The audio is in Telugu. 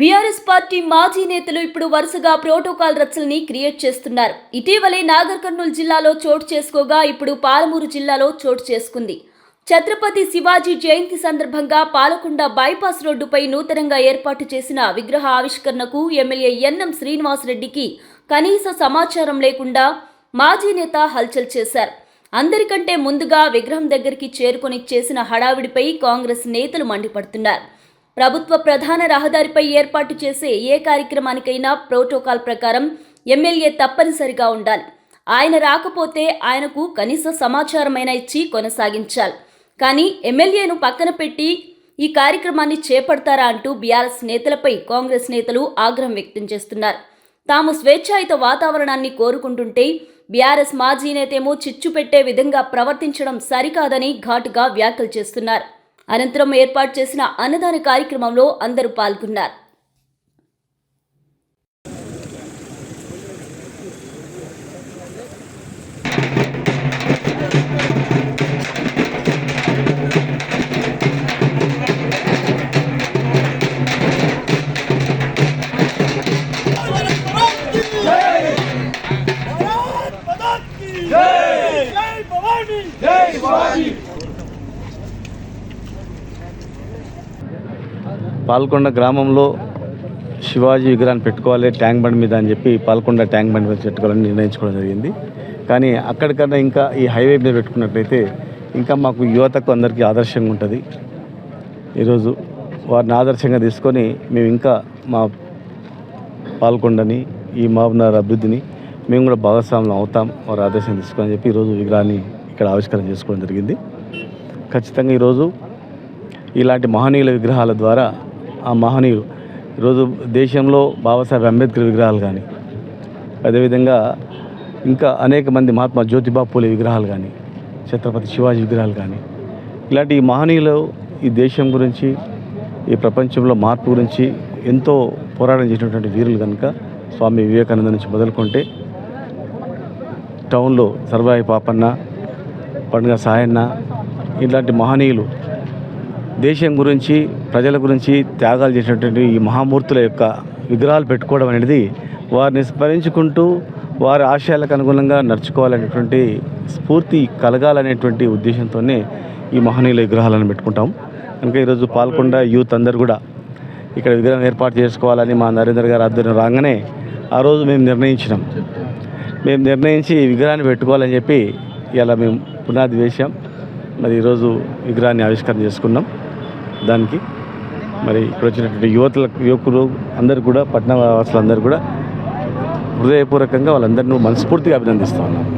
బీఆర్ఎస్ పార్టీ మాజీ నేతలు ఇప్పుడు వరుసగా ప్రోటోకాల్ రచ్చల్ని క్రియేట్ చేస్తున్నారు. ఇటీవలే నాగర్ కర్నూలు జిల్లాలో చోటు చేసుకోగా ఇప్పుడు పాలమూరు జిల్లాలో చోటు చేసుకుంది. ఛత్రపతి శివాజీ జయంతి సందర్భంగా పాలకొండ బైపాస్ రోడ్డుపై నూతనంగా ఏర్పాటు చేసిన విగ్రహ ఆవిష్కరణకు ఎమ్మెల్యే ఎన్ఎం శ్రీనివాసరెడ్డికి కనీస సమాచారం లేకుండా మాజీ నేత హల్చల్ చేశారు. అందరికంటే ముందుగా విగ్రహం దగ్గరికి చేరుకొని చేసిన హడావిడిపై కాంగ్రెస్ నేతలు మండిపడుతున్నారు. ప్రభుత్వ ప్రధాన రహదారిపై ఏర్పాటు చేసే ఏ కార్యక్రమానికైనా ప్రోటోకాల్ ప్రకారం ఎమ్మెల్యే తప్పనిసరిగా ఉండాలి. ఆయన రాకపోతే ఆయనకు కనీస సమాచారమైనా ఇచ్చి కొనసాగించాలి. కానీ ఎమ్మెల్యేను పక్కన పెట్టి ఈ కార్యక్రమాన్ని చేపడతారా అంటూ బీఆర్ఎస్ నేతలపై కాంగ్రెస్ నేతలు ఆగ్రహం వ్యక్తం చేస్తున్నారు. తాము స్వేచ్ఛాయుత వాతావరణాన్ని కోరుకుంటుంటే బీఆర్ఎస్ మాజీ నేతేమో చిచ్చు పెట్టే విధంగా ప్రవర్తించడం సరికాదని ఘాటుగా వ్యాఖ్యలు చేస్తున్నారు. అనంతరం ఏర్పాటు చేసిన అన్నదాన కార్యక్రమంలో అందరూ పాల్గొన్నారు. Hey, పాల్కొండ గ్రామంలో శివాజీ విగ్రహాన్ని పెట్టుకోవాలి ట్యాంక్ బండ్ మీద అని చెప్పి పాల్కొండ ట్యాంక్ బండ్ మీద పెట్టుకోవాలని నిర్ణయించుకోవడం జరిగింది. కానీ అక్కడికన్నా ఇంకా ఈ హైవే మీద పెట్టుకున్నట్లయితే ఇంకా మాకు యువతకు అందరికీ ఆదర్శంగా ఉంటుంది. ఈరోజు వారిని ఆదర్శంగా తీసుకొని మేము ఇంకా మా పాల్కొండని ఈ మహబూబ్నగర్ అభివృద్ధిని మేము కూడా భాగస్వాములు అవుతాం వారి ఆదేశం తీసుకొని చెప్పి ఈరోజు విగ్రహాన్ని ఇక్కడ ఆవిష్కరణ చేసుకోవడం జరిగింది. ఖచ్చితంగా ఈరోజు ఇలాంటి మహనీయుల విగ్రహాల ద్వారా ఆ మహనీయులు. ఈరోజు దేశంలో బాబాసాహెబ్ అంబేద్కర్ విగ్రహాలు కానీ అదేవిధంగా ఇంకా అనేక మంది మహాత్మా జ్యోతిబా పూలే విగ్రహాలు కానీ ఛత్రపతి శివాజీ విగ్రహాలు కానీ ఇలాంటి ఈ మహనీయులు ఈ దేశం గురించి ఈ ప్రపంచంలో మార్పు గురించి ఎంతో పోరాటం చేసినటువంటి వీరులు కనుక స్వామి వివేకానంద నుంచి మొదలుకుంటే టౌన్లో సర్వాయి పాపన్న పండుగ సాయన్న ఇలాంటి మహనీయులు దేశం గురించి ప్రజల గురించి త్యాగాలు చేసినటువంటి ఈ మహామూర్తుల యొక్క విగ్రహాలు పెట్టుకోవడం అనేది వారిని స్మరించుకుంటూ వారి ఆశయాలకు అనుగుణంగా నడుచుకోవాలనేటువంటి స్ఫూర్తి కలగాలనేటువంటి ఉద్దేశంతోనే ఈ మహనీయుల విగ్రహాలను పెట్టుకుంటాం. కనుక ఈరోజు పాల్గొండ యూత్ అందరు కూడా ఇక్కడ విగ్రహం ఏర్పాటు చేసుకోవాలని మా నరేంద్ర గారు ఆధ్వర్యం రాగానే ఆ రోజు మేము నిర్ణయించినాం. మేము నిర్ణయించి విగ్రహాన్ని పెట్టుకోవాలని చెప్పి ఇలా మేము పునాది వేశాం. మరి ఈరోజు విగ్రహాన్ని ఆవిష్కరణ చేసుకున్నాం. దానికి. మరి ఇక్కడ వచ్చినటువంటి యువతలకు యువకులు అందరు కూడా పట్టణ వాసులందరూ కూడా హృదయపూర్వకంగా వాళ్ళందరినీ మనస్ఫూర్తిగా అభినందిస్తా ఉన్నాను.